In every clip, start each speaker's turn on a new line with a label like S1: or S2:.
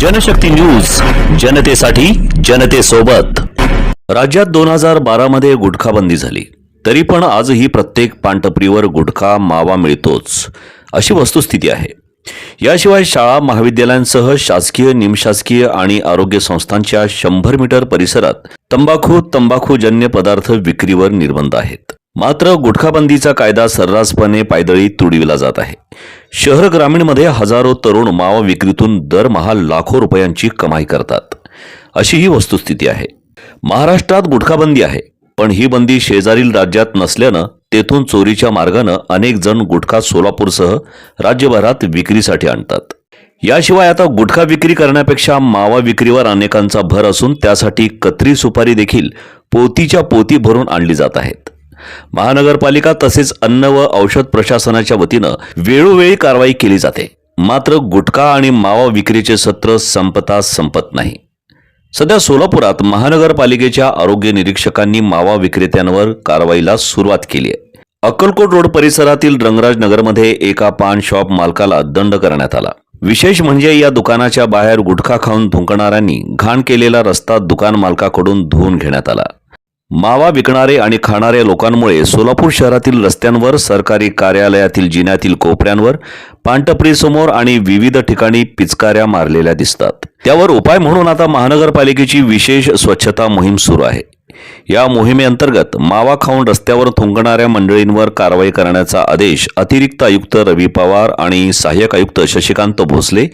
S1: Janshakti news जनतेसाठी जनतेसोबत. राज्यात दोन हजार बारामध्ये गुटखाबंदी झाली. तरी पण आजही प्रत्येक पानटपरीवर गुटखा मावा मिळतोच अशी वस्तुस्थिती आहे. याशिवाय शाळा महाविद्यालयांसह शासकीय निमशासकीय आणि आरोग्य संस्थांच्या शंभर मीटर परिसरात तंबाखू तंबाखूजन्य पदार्थ विक्रीवर निर्बंध आहेत. मात्र गुटखाबंदीचा कायदा सर्रासपणे पायदळी तुडविला जात आहे. शहर ग्रामीणमध्ये हजारो तरुण मावा विक्रीतून दरमहा लाखो रुपयांची कमाई करतात. अशी ही वस्तुस्थिती आहे. महाराष्ट्रात गुटखाबंदी आहे पण ही बंदी शेजारील राज्यात नसल्यानं तेथून चोरीच्या मार्गानं अनेक जण गुटखा सोलापूरसह राज्यभरात विक्रीसाठी आणतात. याशिवाय आता गुटखा विक्री करण्यापेक्षा मावा विक्रीवर अनेकांचा भर असून त्यासाठी कत्री सुपारी देखील पोतीच्या पोती भरून आणली जात आहेत. महानगरपालिका तसेच अन्न व औषध प्रशासनाच्या वतीनं वेळोवेळी कारवाई केली जाते. मात्र गुटखा आणि मावा विक्रीचे सत्र संपता संपत नाही. सध्या सोलापुरात महानगरपालिकेच्या आरोग्य निरीक्षकांनी मावा विक्रेत्यांवर कारवाईला सुरुवात केली आहे. अक्कलकोट रोड परिसरातील रंगराज नगरमध्ये एका पान शॉप मालकाला दंड करण्यात आला. विशेष म्हणजे या दुकानाच्या बाहेर गुटखा खाऊन थुंकणाऱ्यांनी घाण केलेला रस्ता दुकान मालकाकडून धुवून घेण्यात आला. मावा विकणारे आणि खाणाऱ्या लोकांमुळे सोलापूर शहरातील रस्त्यांवर सरकारी कार्यालयातील जिन्यातील कोपऱ्यांवर पांटपरीसमोर आणि विविध ठिकाणी पिचकाऱ्या मारलेल्या दिसतात. त्यावर उपाय म्हणून आता महानगरपालिकेची विशेष स्वच्छता मोहीम सुरू आहे. या मोहिमेअंतर्गत मावा खाऊन रस्त्यावर थुंकणाऱ्या मंडळींवर कारवाई करण्याचा आदेश अतिरिक्त आयुक्त रवी पवार आणि सहाय्यक आयुक्त शशिकांत भोसले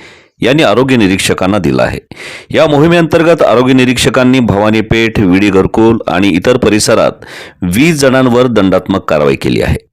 S1: यांनी आरोग्य निरीक्षकांना दिला आहे. या मोहिमेअंतर्गत आरोग्य निरीक्षकांनी भवानी पेठ विडी घरकुल आणि इतर परिसरात वीस जणांवर दंडात्मक कारवाई केली आहे.